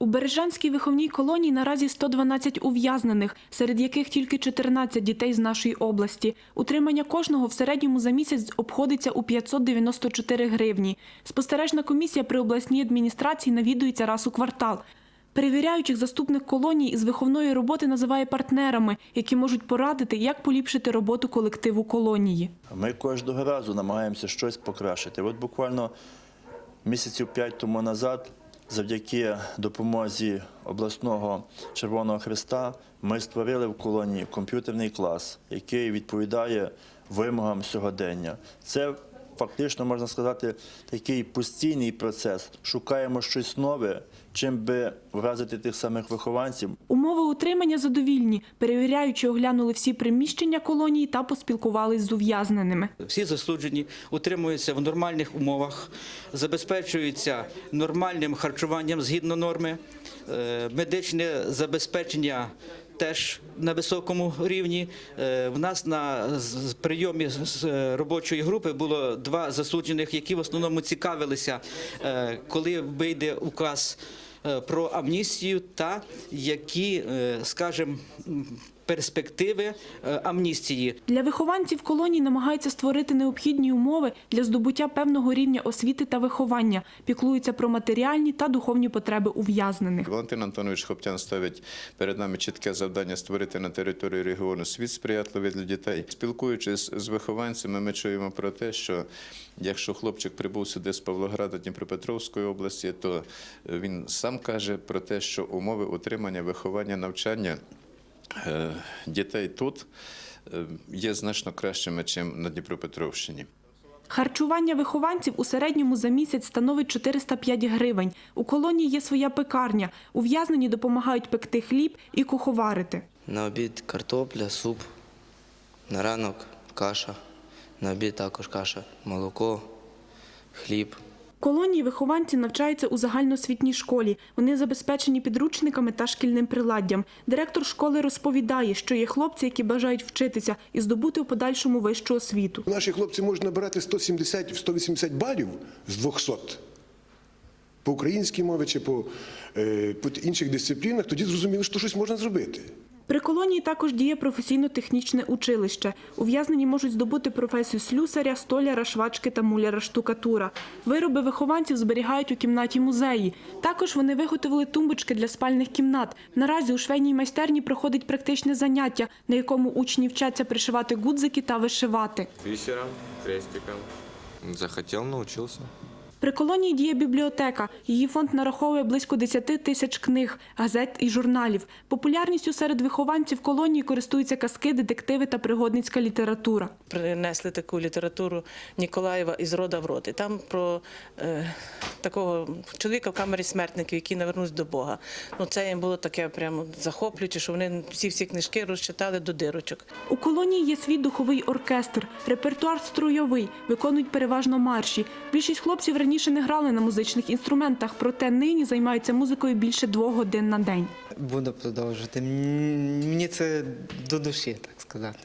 У Бережанській виховній колонії наразі 112 ув'язнених, серед яких тільки 14 дітей з нашої області. Утримання кожного в середньому за місяць обходиться у 594 гривні. Спостережна комісія при обласній адміністрації навідується раз у квартал. Перевіряючих заступник колонії із виховної роботи називає партнерами, які можуть порадити, як поліпшити роботу колективу колонії. Ми кожного разу намагаємося щось покращити. От буквально місяців п'ять тому назад, завдяки допомозі обласного Червоного Христа, ми створили в колонії комп'ютерний клас, який відповідає вимогам сьогодення. Це фактично можна сказати такий постійний процес. Шукаємо щось нове, чим би вразити тих самих вихованців. Умови утримання задовільні. Перевіряючи, оглянули всі приміщення колонії та поспілкувались з ув'язненими. Всі засуджені утримуються в нормальних умовах, забезпечуються нормальним харчуванням згідно норми, Е, медичне забезпечення теж на високому рівні. Е, В нас на прийомі з- з робочої групи було два засуджених, які в основному цікавилися, е, коли вийде указ е, про амністію та які, е, скажімо, перспективи е, амністії. Для вихованців колонії намагаються створити необхідні умови для здобуття певного рівня освіти та виховання, піклуються про матеріальні та духовні потреби ув'язнених. Валентин Антонович Хоптян ставить перед нами чітке завдання створити на території регіону світ сприятливий для дітей. Спілкуючись з вихованцями, ми чуємо про те, що якщо хлопчик прибув сюди з Павлограда Дніпропетровської області, то він сам каже про те, що умови утримання, виховання, навчання дітей тут е, є значно кращими, ніж на Дніпропетровщині. Харчування вихованців у середньому за місяць становить 405 гривень. У колонії є своя пекарня. Ув'язнені допомагають пекти хліб і куховарити. На обід картопля, суп, на ранок каша, на обід також каша, молоко, хліб. В колонії вихованці навчаються у загальноосвітній школі. Вони забезпечені підручниками та шкільним приладдям. Директор школи розповідає, що є хлопці, які бажають вчитися і здобути у подальшому вищу освіту. Наші хлопці можуть набирати 170-180 балів з 200 по українській мові чи по, е, по інших дисциплінах, тоді зрозуміли, що щось можна зробити. При колонії також діє професійно-технічне училище. Ув'язнені можуть здобути професію слюсаря, столяра, швачки та муляра штукатура. Вироби вихованців зберігають у кімнаті музеї. Також вони виготовили тумбочки для спальних кімнат. Наразі у швейній майстерні проходить практичне заняття, на якому учні вчаться пришивати гудзики та вишивати. бисером, крестиком. Захотел, научился. При колонії діє бібліотека. Її фонд нараховує близько 10 тисяч книг, газет і журналів. Популярністю серед вихованців колонії користуються казки, детективи та пригодницька література. принесли таку літературу Ніколаєва із рода в рот. І там про е, такого чоловіка в камері смертників, який навернувся до Бога. Ну це їм було таке прямо захоплююче, що вони всі всі книжки розчитали до дирочок. У колонії є свій духовий оркестр, репертуар струйовий, виконують переважно марші. Більшість хлопців раніше не грали на музичних інструментах, проте нині займаються музикою більше двох годин на день. Буду продовжувати. Мені це до душі, так сказати.